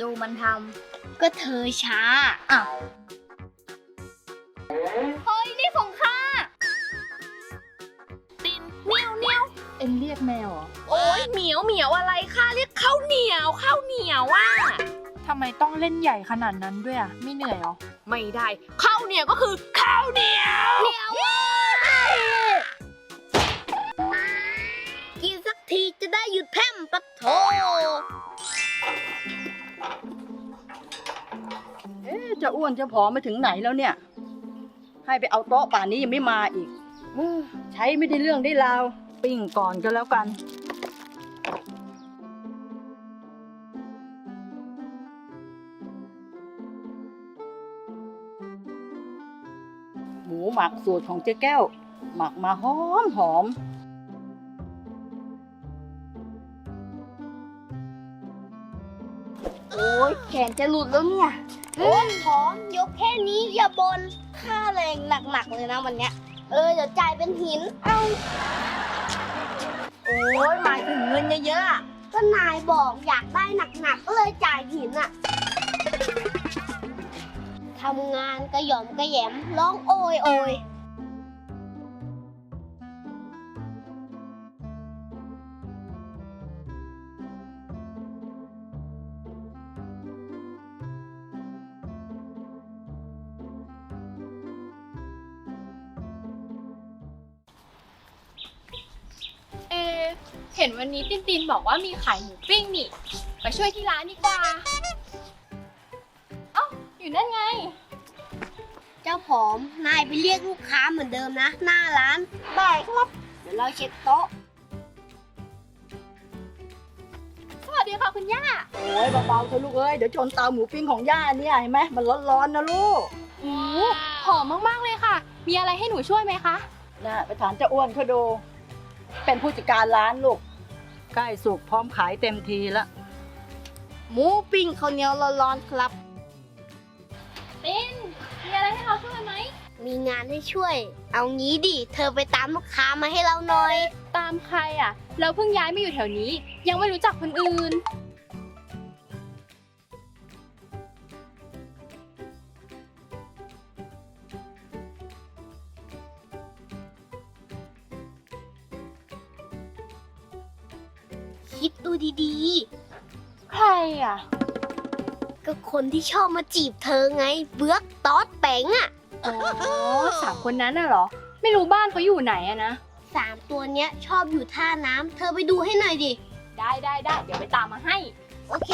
ดูมันทก็เธอช้าำอะเฮ้ยนี่ของข้าตินเนียวเนียวเอ็นเรียกแมวเหรอโอ้ยเหมียวเหมียวอะไรคะเรียกข้าวเหนียวข้าวเหนียวอะทำไมต้องเล่นใหญ่ขนาดนั้นด้วยอะไม่เหนื่อยเหรอไม่ได้ข้าวเหนียวก็คือข้าวเหนียวกินสักทีจะได้หยุดแพร่มปะโถ จะอ้วนจะผอมไปถึงไหนแล้วเนี่ย ให้ไปเอาโต๊ะป่านนี้ยังไม่มาอีกเอ้อใช้ไม่ได้เรื่องได้ราว ปิ้งก่อนก็แล้วกัน หมูหมักสูตรของเจ๊แก้ว หมักมาหอมหอมโอ้ยแขนจะหลุดแล้วเนี่ย โอ้ยพร้อมยกแค่นี้อย่าบนค่าแรงหนักๆเลยนะวันเนี้ย เออเดี๋ยวจ่ายเป็นหิน เอาโอ้ยหมายถึงเงินเยอะๆอะก็นายบอกอยากได้หนักๆก็เลยจ่ายหินอะทำงานกระหย่อมกระแหยมร้องโอยโอย ห็นวันนี้ตินตินบอกว่ามีขายหมูปิ้งนี่ ไปช่วยที่ร้านดีกว่า เอ้า อยู่นั่นไง เจ้าผอมนายไปเรียกลูกค้าเหมือนเดิมนะ หน้าร้านได้ครับ เดี๋ยวเราเช็ดโต๊ะ สวัสดีค่ะคุณย่า โอ้ยเบาๆเถอะลูกเอ้ย เดี๋ยวชนเตาหมูปิ้งของย่าเนี่ยเห็นไหมมันร้อนๆนะลูกโอ้หอมมากๆเลยค่ะ มีอะไรให้หนูช่วยไหมคะน่ะไปถามเจ้าอ้วนเขาดู เป็นผู้จัดการร้านลูก ใกล้สุกพร้อมขายเต็มทีแล้วหมูปิ้งข้าวเหนียวร้อนๆครับตินมีอะไรให้เราช่วยไหม มีงานให้ช่วย เอางี้ดิ เธอไปตามลูกค้ามาให้เราหน่อย ตามใครอะ เราเพิ่งย้ายมาอยู่แถวนี้ ยังไม่รู้จักคนอื่น คนที่ชอบมาจีบเธอไง เบือกตอดแป๋งอะอ๋อสามคนนั้นน่ะเหรอ ไม่รู้บ้านเขาอยู่ไหนอะนะ สามตัวเนี้ยชอบอยู่ท่าน้ำเธอไปดูให้หน่อยดิ ได้ได้ได้เดี๋ยวไปตามมาให้ โอเค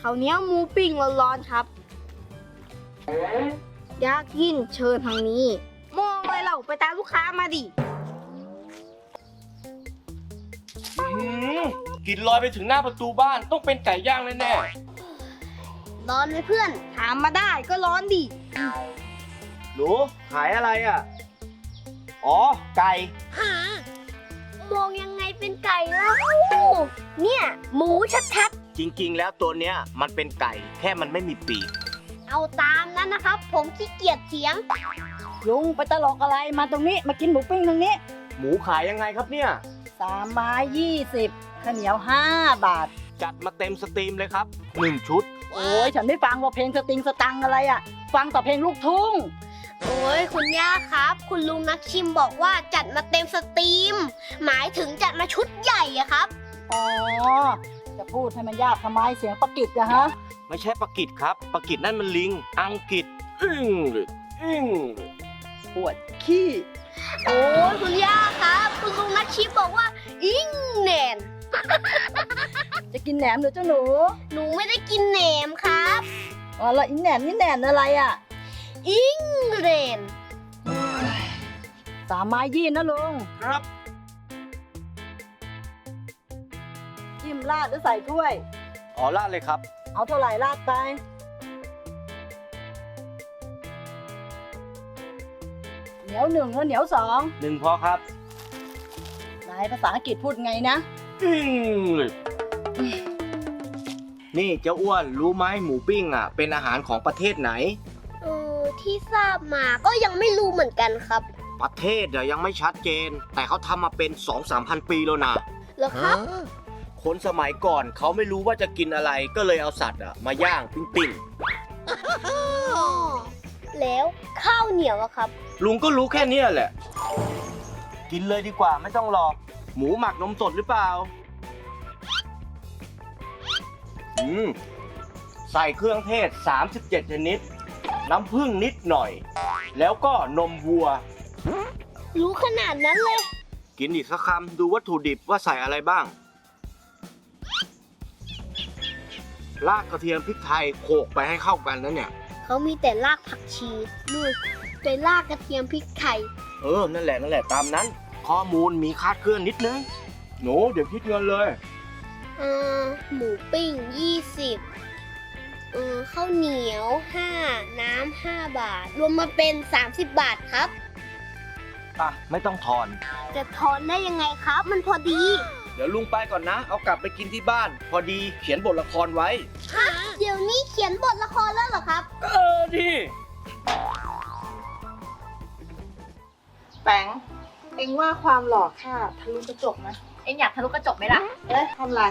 ข้าวเหนียวหมูปิ้งร้อนๆครับ อยากกินเชิญทางนี้ มองอะไรเราไปตามลูกค้ามาดิ อื้อหือกลินลอยไปถึงหน้าประตูบ้านต้องเป็นไก่ย่างแน่ ร้อนไหมเพื่อน ถามมาได้ก็ร้อนดิๆหนูขายอะไรอะ อ๋อ ไก่ หามองยังไงเป็นไก่เล่าเนี่ย หมูชัดจริง ๆ แล้วตัวเนี้ยมันเป็นไก่แค่มันไม่มีปีก ๆ เอาตามนั้นนะครับ ผมขี้เกียจเถียง ลุงไปตลกอะไรมาตรงนี้มากินหมูปิ้งตรงนี้หมูขายยังไงครับเนี่ย สามไม้ยี่สิบข้าวเหนียวห้าบาท จัดมาเต็มสตรีมเลยครับหนึ่งชุด โอ้ยฉันไม่ฟังว่าเพลงสติงสตังอะไรอะ ฟังแต่เพลงลูกทุ่ง โอ้ยคุณย่าครับ คุณลุงนักชิมบอกว่าจัดมาเต็มสตรีม หมายถึงจัดมาชุดใหญ่อะครับ อ๋อ จะพูดให้มันยากทำไมเสียงประกิตนะฮะ ไม่ใช่ปลากิดครับปลากิดนั่นมันลิง อังกฤษอึ้งเลยอึ้งเลยปวดขี้ โอ้ยคุณย่าครับ คุณลุงนักชิมบอกว่าอิงแหนน จะกินแหนมหรือเจ้าหนูหนูไม่ได้กินแหนมครับ อ๋อแล้วอีแหนมนี่แหนมอะไรอะอิงแหนนสามไม้ยี่นะลุงครับ จิ้มราดหรือใส่ถ้วย อ๋อลาดเลยครับ เอาเท่าไหร่ราดไป เหนียวหนึ่งแล้วเหนียวสองหนึ่งพอครับ นายภาษาอังกฤษพูดไงนะอึ้งเลย นี่เจ้าอ้วนรู้ไหมหมูปิ้งอะ เป็นอาหารของประเทศไหน เออที่ทราบมาก็ยังไม่รู้เหมือนกันครับประเทศเดี๋ยยังไม่ชัดเจน แต่เขาทำมาเป็น 2-3พันปีแล้วนะเหรอครับ คนสมัยก่อนเขาไม่รู้ว่าจะกินอะไรก็เลยเอาสัตว์อะมาย่างปิ้งแล้วข้าวเหนียวอะครับๆลุงก็รู้แค่เนี้ยแหละ กินเลยดีกว่าไม่ต้องรอ หมูหมักนมสดหรือเปล่า อืมใส่เครื่องเทศ 37 ชนิด น้ำผึ้งนิดหน่อย แล้วก็นมวัว รู้ขนาดนั้นเลย กินอีกสักคำดูวัตถุดิบว่าใส่อะไรบ้าง รากกระเทียมพริกไทยโขลกไปให้เข้ากันนะเนี่ย เขามีแต่รากผักชีนู่นเป็นรากกระเทียมพริกไทย เออ นั่นแหละนั่นแหละตามนั้น ข้อมูลมีคาดเคลื่อนนิดนึง หนูเดี๋ยวคิดเงินเลย เออหมูปิ้ง 20เออข้าวเหนียว 5 น้ำ5บาท รวมมาเป็น 30 บาทครับ อะ ไม่ต้องทอน จะทอนได้ยังไงครับ มันพอดี เดี๋ยวลุงไปก่อนนะ เอากลับไปกินที่บ้าน พอดีเขียนบทละครไว้เดี๋ยวนี้เขียนบทละครแล้วเหรอครับ เออดิแปงเอ็งว่าความหล่อค่าทะลุกระจกไหม เอ็งอยากทะลุกระจกไหมล่ะเอ๊ะทำไร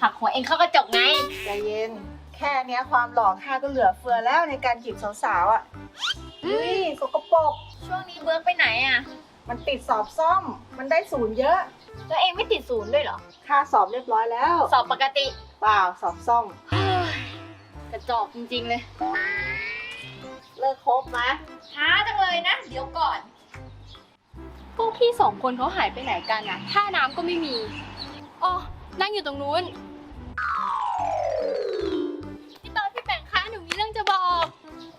ผลักหัวเอ็งเข้ากระจกไง ใจเย็น แค่เนี้ยความหล่อค่าก็เหลือเฟือแล้วในการจีบสาวๆอะอุ้ยสกปรกช่วงนี้เบิร์กไปไหนอะ มันติดสอบซ่อม มันได้ศูนย์เยอะ แล้วเอ็งไม่ติดศูนย์ด้วยเหรอ ค่าสอบเรียบร้อยแล้ว สอบปกติเปล่าสอบซ่อม กระจอกจริงๆเลย เลิกคบไหมช้าจังเลยนะ เดี๋ยวก่อนพ วกพี่สองคนเขาหายไปไหนกันอะท่าน้ำก็ไม่มีอ๋อนั่งอยู่ตรงนู้น พี่ตอนพี่แปงคะหนูมีเรื่องจะบอก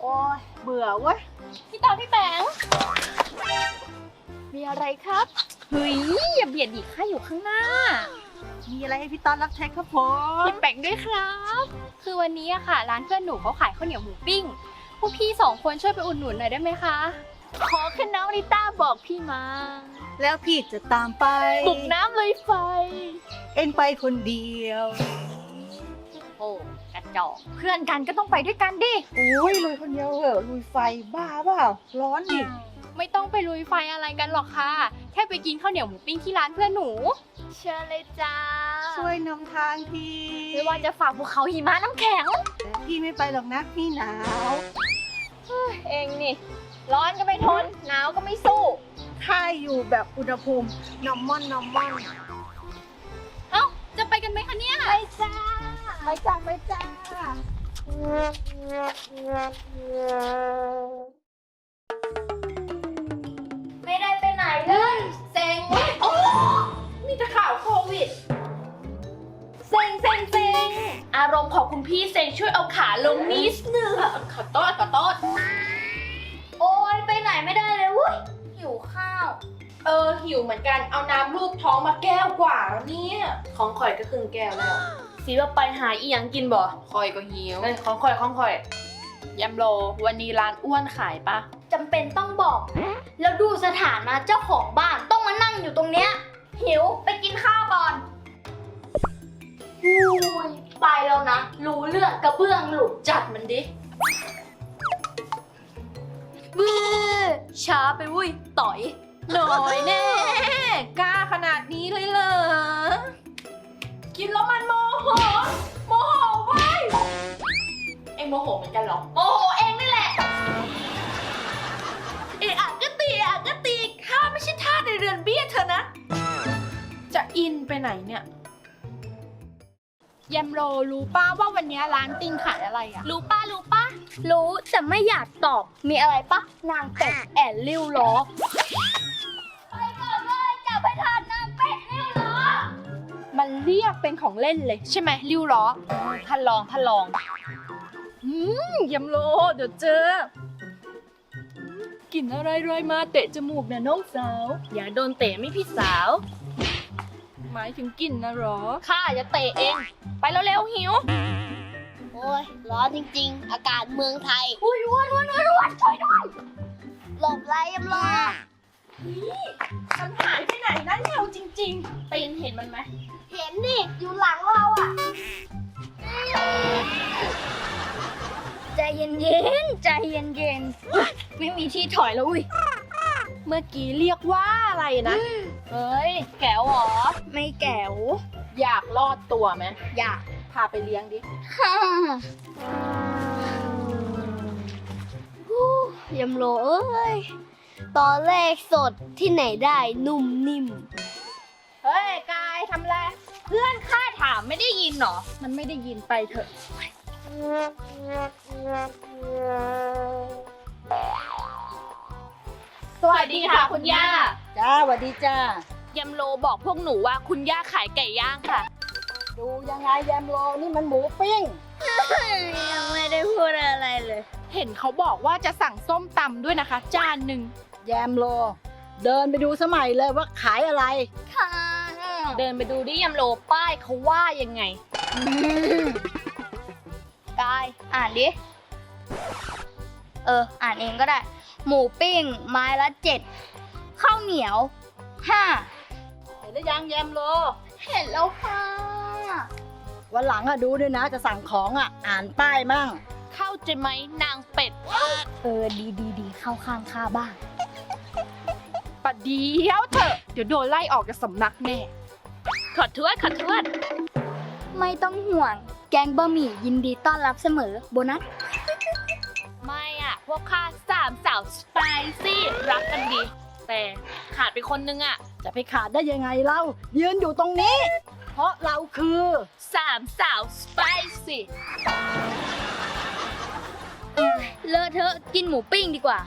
โอ้ยเบื่อเว้ย พี่ตอนพี่แปงมีอะไรครับเฮ้ยอย่าเบียดดิข้าอยู่ข้างหน้า มีอะไรให้พี่ตอนรับใช้ครับผมพี่แปงด้วยครับ คือวันนี้อะค่ะ ร้านเพื่อนหนูเขาขายข้าวเหนียวหมูปิ้ง พวกพี่สองคนช่วยไปอุดหนุนหน่อยได้ไหมคะ ขอแค่น้องลิต้าบอกพี่มา แล้วพี่จะตามไปบุกน้ำเลยไฟ เอ็งไปคนเดียว โอ้กระจอกเพื่อนกันก็ต้องไปด้วยกันดิ โอ้ยลุยคนเดียวเหอะลุยไฟบ้าเปล่าร้อนดิไม่ต้องไปลุยไฟอะไรกันหรอกค่ะ แค่ไปกินข้าวเหนียวหมูปิ้งที่ร้านเพื่อนหนู เชิญเลยจ้า ช่วยนำทางทีไม่ว่าจะฝ่าภูเขาหิมะน้ำแข็งแต่พี่ไม่ไปหรอกนะพี่หนาว เองนี่ ร้อนก็ไม่ทน หนาวก็ไม่สู้ ค่ายอยู่แบบอุณหภูมินอมมอนนอมมอนเอ้า จะไปกันไหมคะเนี่ยไปจ้าไปจ้าไปจ้า ไม่ได้ไปไหนเลยเซ็งเว้ยโอ้มีแต่ข่าวโควิด เซ็งเซ็งเซ็งอารมณ์ของคุณพี่เซ็งช่วยเอาขาลงนิดนึงขอโทษขอโทษโอ้ย ไปไหนไม่ได้เลยเว้ยหิวข้าว เออหิวเหมือนกันเอาน้ำลูกท้องมาแก้วกว่าแล้วเนี่ยของข่อยก็ครึ่งแก้วแล้วสีว่าไปหาอีหยังกินบ่ข่อยก็หิวเอ้ยของข่อยของข่อยยำโลวันนี้ร้านอ้วนขายปะจำเป็นต้องบอก แล้วดูสถานะเจ้าของบ้านต้องมานั่งอยู่ตรงเนี้ยหิวไปกินข้าวก่อนอุ้ยไปแล้วนะ รู้เรื่องกระเบื้องหลุดจัดมันดิ บื้อช้าไปวุ้ยต่อยหน่อยแน่กล้าขนาดนี้เลยเหรอ กินแล้วมันโมโห โมโหไว้ยเอ็งโมโหเหมือนกันเหรอ โมโหเองนี่แหละเอะอะก็ตีอะก็ตีข้าไม่ใช่ท่าสในเรือนเบี้ยเธอนะ จะอินไปไหนเนี่ย ยมโรรู้ป้าว่าวันนี้ร้านติงขายอะไรอะ รู้ป้ารู้ป้ารู้แต่ไม่อยากตอบ มีอะไรปะนางเป็ดแอนริ้วล้อไปก่อนเลยจะไปทานนางเป็ดริ้วล้อ มันเรียกเป็นของเล่นเลยใช่ไหมริ้วล้อท่านลองท่านลองอืมยำโลเดี๋ยวเจอกลิ่นอะไรรอยมาเตะจมูกนะน้องสาว อย่าโดนเตะไม่พี่สาว หมายถึงกลิ่นนะหรอ ข้าจะเตะเอง ไปแล้วเร็วหิว โอ้ยร้อนจริงๆ อากาศเมืองไทยอุ้ยร้อนร้อนร้อนร้อนช่วยด้วยหลบไรยำรอมันหายไปไหนนั่นเร็วจริงๆปีนเห็นมันไหม เห็นนี่อยู่หลังเราอะใจเย็นๆ ใจเย็นๆ ไม่มีที่ถอยแล้วอุ้ย เมื่อกี้เรียกว่าอะไรนะ เฮ้ย แก้วเหรอไไม่แก๋วอยากรอดตัวไหม อยากพาไปเลี้ยงดิค่ะฮู้ยำโลเอ้ย ตอนแรกสดที่ไหนได้นุ่มนิ่ม เฮ้ย กายทำไร เพื่อนข้าถามไม่ได้ยินเหรอ มันไม่ได้ยินไปเถอะ สวัสดีค่ะคุณย่า จ้าสวัสดีจ้ายำโลบอกพวกหนูว่าคุณย่าขายไก่ย่างค่ะ ดูยังไงแยมโลนี่มันหมูปิ้ง ยังไม่ได้พูดอะไรเลย เห็นเขาบอกว่าจะสั่งส้มตำด้วยนะคะ จานหนึ่งแยมโล เดินไปดูสมัยเลยว่าขายอะไร ค่ะ เดินไปดูดิยำโลป้ายเขาว่ายังไงกายอ่านดิ เออ อ่านเองก็ได้ หมูปิ้ง ไม้ละเจ็ดข้าวเหนียวห้าเห็นหรือยังแยมโล เห็นแล้วค่ะ วันหลังอะดูด้วยนะ จะสั่งของอะอ่านป้ายมั่ง เข้าใจไหมนางเป็ด เออดีดีดีเข้าข้างข้าบ้างปะเดียวเถอะ เดี๋ยวโดนไล่ออกจากสำนักแน่ ขอโทษขอโทษไม่ต้องห่วง แกงบะหมี่ยินดีต้อนรับเสมอ โบนัส ไม่อะพวกข้าสามสาวสไปซี่รักกันดี แต่ขาดไปคนนึงอะจะไปขาดได้ยังไงเล่า ยืนอยู่ตรงนี้ เพราะเราคือสามสาวสไปซี่เลอะเทอะกินหมูปิ้งดีกว่า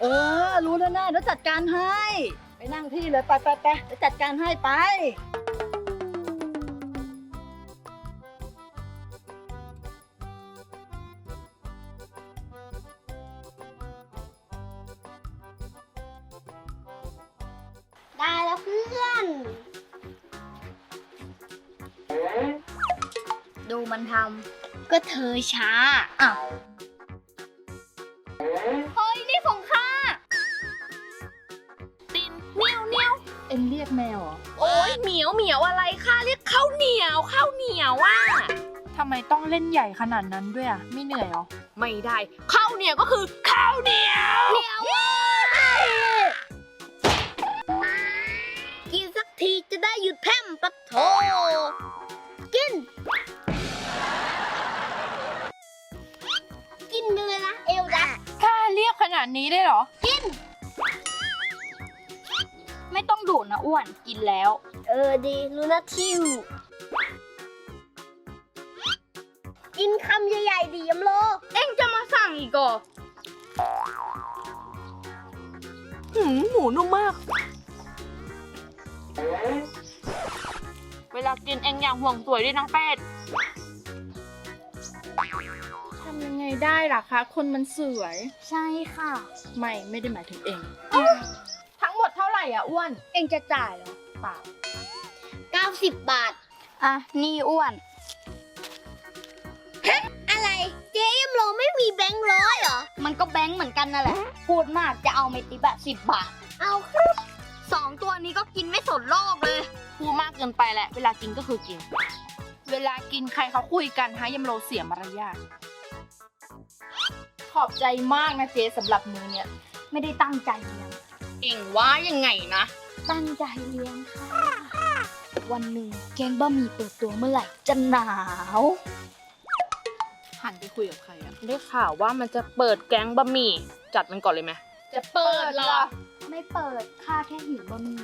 เออ รู้แล้วนะเดี๋ยวจัดการให้ ไปนั่งที่เลย ไปไปไปเดี๋ยวจัดการให้ไป ดูมันทำก็เธอช้าอะเฮ้ย นี่ของข้าตินเนียวเนียวเอ็นเรียกแมวเหรอโอ้ยเหมียวเหมียวอะไรข้าเรียกข้าวเหนียวข้าวเหนียวว่ะทำไมต้องเล่นใหญ่ขนาดนั้นด้วยอะ ไม่เหนื่อยเหรอ ไม่ได้ข้าวเหนียวก็คือข้าวเหนียว นาดนี้ได้เหรอไม่ต้องดูดนะอ้วน กินแล้ว เออดีรู้นะทิว กินคำใหญ่ๆดียำโล เอ็งจะมาสั่งอีกอะหืมหมูนุ่มมาก เวลากินเองอย่างห่วงสวยด้วยนางเป็ดทำยังไงได้ล่ะคะ คนมันสวย ใช่ค่ะ ไม่ไม่ได้หมายถึงเอง ทั้งหมดเท่าไหร่อะอ้วนเอ็งจะจ่ายเหรอเปล่า90 บาท อะ นี่อ้วนฮะอะไร เจ๊ยำโลไม่มีแบงค์ร้อยเหรอ มันก็แบงค์เหมือนกันนั่นแหละ พูดมากจะเอาเมติบะสิบบาท เอาครับสองตัวนี้ก็กินไม่สนโลกเลย พูดมากเกินไปแหละ เวลากินก็คือกิน เวลากินใครเขาคุยกันฮะยำโลเสียมารยาท ขอบใจมากนะเจ๊สำหรับมือเนี่ย ไม่ได้ตั้งใจเลี้ยงเองว่ายังไงนะ ตั้งใจเลี้ยงค่ะ วันหนึ่งแกงบะหมี่เปิดตัวเมื่อไหร่จะหนาว หันไปคุยกับใครอะได้ข่าวว่ามันจะเปิดแก๊งบะหมี่ จัดมันก่อนเลยไหมจะเปิดเหรอ ไม่เปิดค่าแค่หิวบะหมี่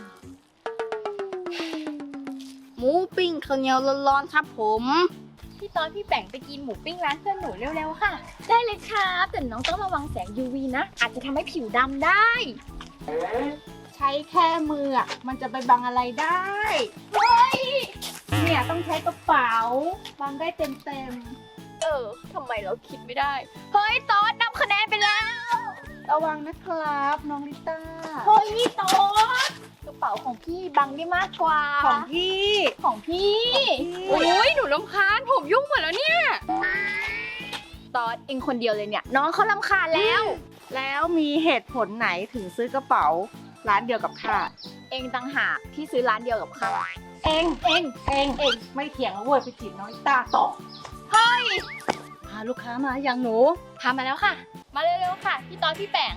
หมูปิ้งข้าวเหนียวร้อนๆครับผม พี่ตอนพี่แบ่งไปกินหมูปิ้งร้านเพื่อนหนูเร็วๆค่ะ ได้เลยครับแต่น้องต้องระวังแสง UV นะ อาจจะทำให้ผิวดำได้ ใช้แค่มืออะมันจะไปบังอะไรได้ เฮ้ย เนี่ยต้องใช้กระเป๋าบังได้เต็มๆเออทำไมเราคิดไม่ได้ เฮ้ยตอนนับคะแนนไปแล้วระวังนะครับ น้องลิต้า เฮ้ยโต๊ดกระ เป๋าของพี่บังได้มากกว่า ของพี่ ของพี่ โอ้ยหนูลำคาญผมยุ่งหมดแล้วเนี่ย ตอดเองคนเดียวเลยเนี่ย น้องเขาลำคาญแล้ว แล้วมีเหตุผลไหนถึงซื้อกระเป๋าร้านเดียวกับข้าเองต่างหากที่ซื้อร้านเดียวกับเขาเองเองเองเองไม่เถียงแล้วเว้ยไปจีบน้องลิต้าต่อพาลูกค้ามาอย่างหนูทำมาแล้วค่ะ มาเร็วๆค่ะ พี่ตอดพี่แป๋ง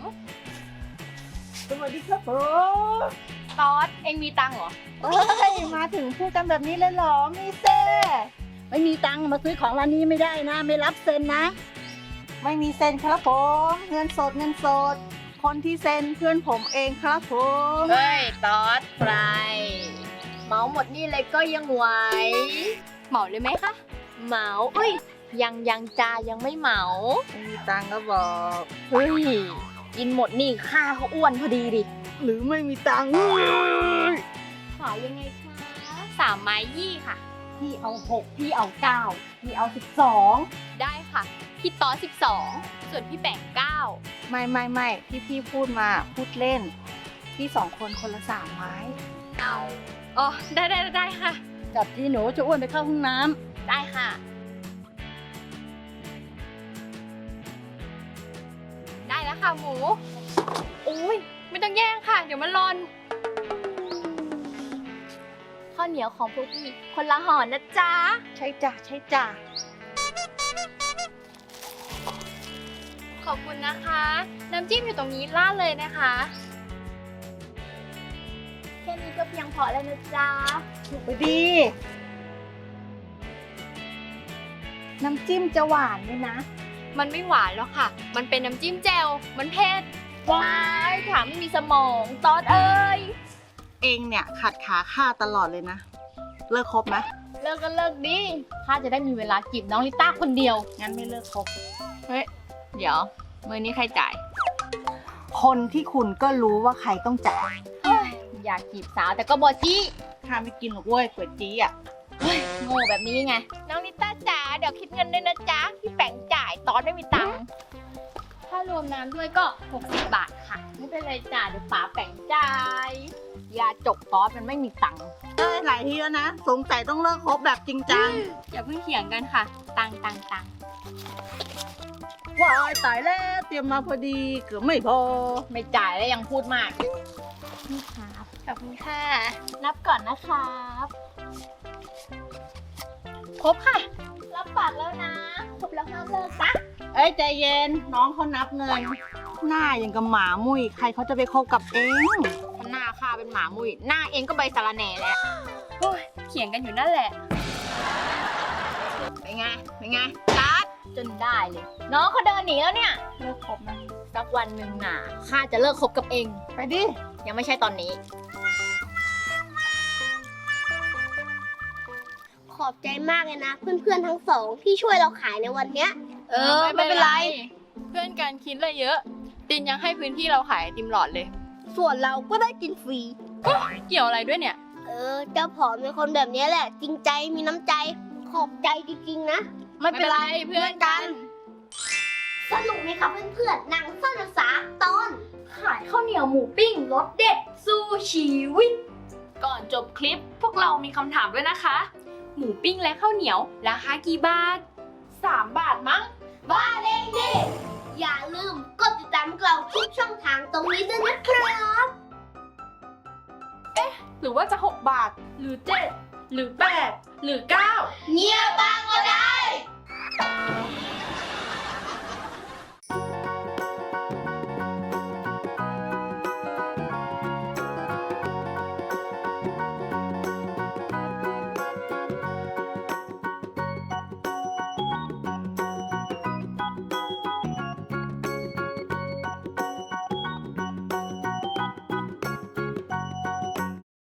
สวัสดีครับผม ตอดเองมีตังค์เหรอ เอ้ยมาถึงพูดกันแบบนี้เลยเหรอมีเซ่ไม่มีตังค์มาซื้อของร้านนี้ไม่ได้นะ ไม่รับเซ็นนะ ไม่มีเซ็นครับผมเงินสดเงินสด คนที่เซ็นเพื่อนผมเองครับผมเฮ้ยตอดใครเหมาหมดนี่เลยก็ยังไหวเหมาเลยไหมคะ เหมาเอ้ย ยังยังจายังไม่เหมาไม่มีตังค์ก็บอก เฮ้ยกินหมดนี่ค่าเขาอ้วนพอดีดิ หรือไม่มีตังค์ขายยังไงคะสามไม้ยี่ค่ะ พี่เอาหกพี่เอาเก้าพี่เอาสิบสองได้ค่ะ พี่ตอสิบสองส่วนพี่แบ่งเก้าไม่ไม่ไม่ที่พี่พูดมาพูดเล่น พี่สองคนคนละสามไม้อ๋อได้ได้ได้ค่ะ จับที่หนูจะอ้วนไปเข้าห้องน้ำได้ค่ะ ได้แล้วค่ะหมูอุ้ย ไม่ต้องแย่งค่ะ เดี๋ยวมันร้อน ข้าวเหนียวของพวกพี่ คนละห่อนะจ๊ะ ใช่จ้ะใช่จ้ะขอบคุณนะคะ น้ำจิ้มอยู่ตรงนี้ล่าดเลยนะคะ แค่นี้ก็เพียงพอแล้วนะจ๊ะ ถูกไปดี น้ำจิ้มจะหวานไหมนะ มันไม่หวานแล้วค่ะ มันเป็นน้ำจิ้มแจ่วมันเผ็ด ว้ายถามไม่มีสมองตอดเอ้ย เองเนี่ยขัดขาข้าตลอดเลยนะ เลิกคบไหมเลิกก็เลิกดิข้าจะได้มีเวลาจีบน้องลิต้าคนเดียว งั้นไม่เลิกคบ เฮ้ย เดี๋ยว มือนี้ใครจ่าย คนที่คุณก็รู้ว่าใครต้องจ่ายอยากจีบสาวแต่ก็บอจี้ข้าไม่กินหรอกเว้ยก๋วยจี้อะโง่แบบนี้ไง น้องลิต้าจ๋าเดี๋ยวคิดเงินด้วยนะจ๊ะพี่แปงจ่ายตอนไม่มีตังค์ ถ้ารวมน้ำด้วยก็ 60 บาทค่ะ ไม่เป็นไรจ้ะเดี๋ยวป๋าแปงจ่ายยาจกตอสมันไม่มีตังค์เอ้ยหลายทีแล้วนะ สงสัยต้องเลิกคบแบบจริงจังอย่าเพิ่งเถียงกันค่ะ ตังค์ตังค์ตังค์ว้ายตายแล้วเตรียมมาพอดีเกือบไม่พอ ไม่จ่ายแล้วยังพูดมากนี่ครับขอบคุณค่ะ นับก่อนนะครับ ครบค่ะ รับปากแล้วนะ ครบแล้วห้ามเลิกนะ เอ้ยใจเย็นน้องเขานับเงินหน้าอย่างกับหมามุ้ยใครเขาจะไปคบกับเองถ้าหน้าข้าเป็นหมามุยหน้าเองก็ใบสาระแหน่แหละโอ้ยเถียงกันอยู่นั่นแหละเป็นไงเป็นไงตัดจนได้เลย น้องเขาเดินหนีแล้วเนี่ยเลิกคบนะสักวันหนึ่งน่ะข้าจะเลิกคบกับเองไปดิยังไม่ใช่ตอนนี้ อบใจมากเลยนะ เพื่อนๆทั้งสองที่ช่วยเราขายในวันเนี้ย เออไม่เป็นไร เพื่อนกันคิดอะไรเยอะ ตินยังให้พื้นที่เราขายไอติมหลอดเลย ส่วนเราก็ได้กินฟรี เกี่ยวอะไรด้วยเนี่ย เออ เจ้าผอมเป็นคนแบบนี้แหละ จริงใจมีน้ำใจ ขอบใจจริงๆนะ ไม่เป็นไรเพื่อนกัน สนุกไหมคะเพื่อนๆหนังสั้นภาษาตอน ขายข้าวเหนียวหมูปิ้งรสเด็ดสู้ชีวิต ก่อนจบคลิปพวกเรามีคำถามด้วยนะคะ หมูปิ้งและข้าวเหนียว ราคากี่บาท 3 บาทมั้ง บ้าเด้งดิ อย่าลืมกดติดตามพวกเราทุกช่องทางตรงนี้ด้วยนะครับ หรือว่าจะ 6 บาท หรือ 7 หรือ 8 หรือ 9เงียบบ้างก็ได้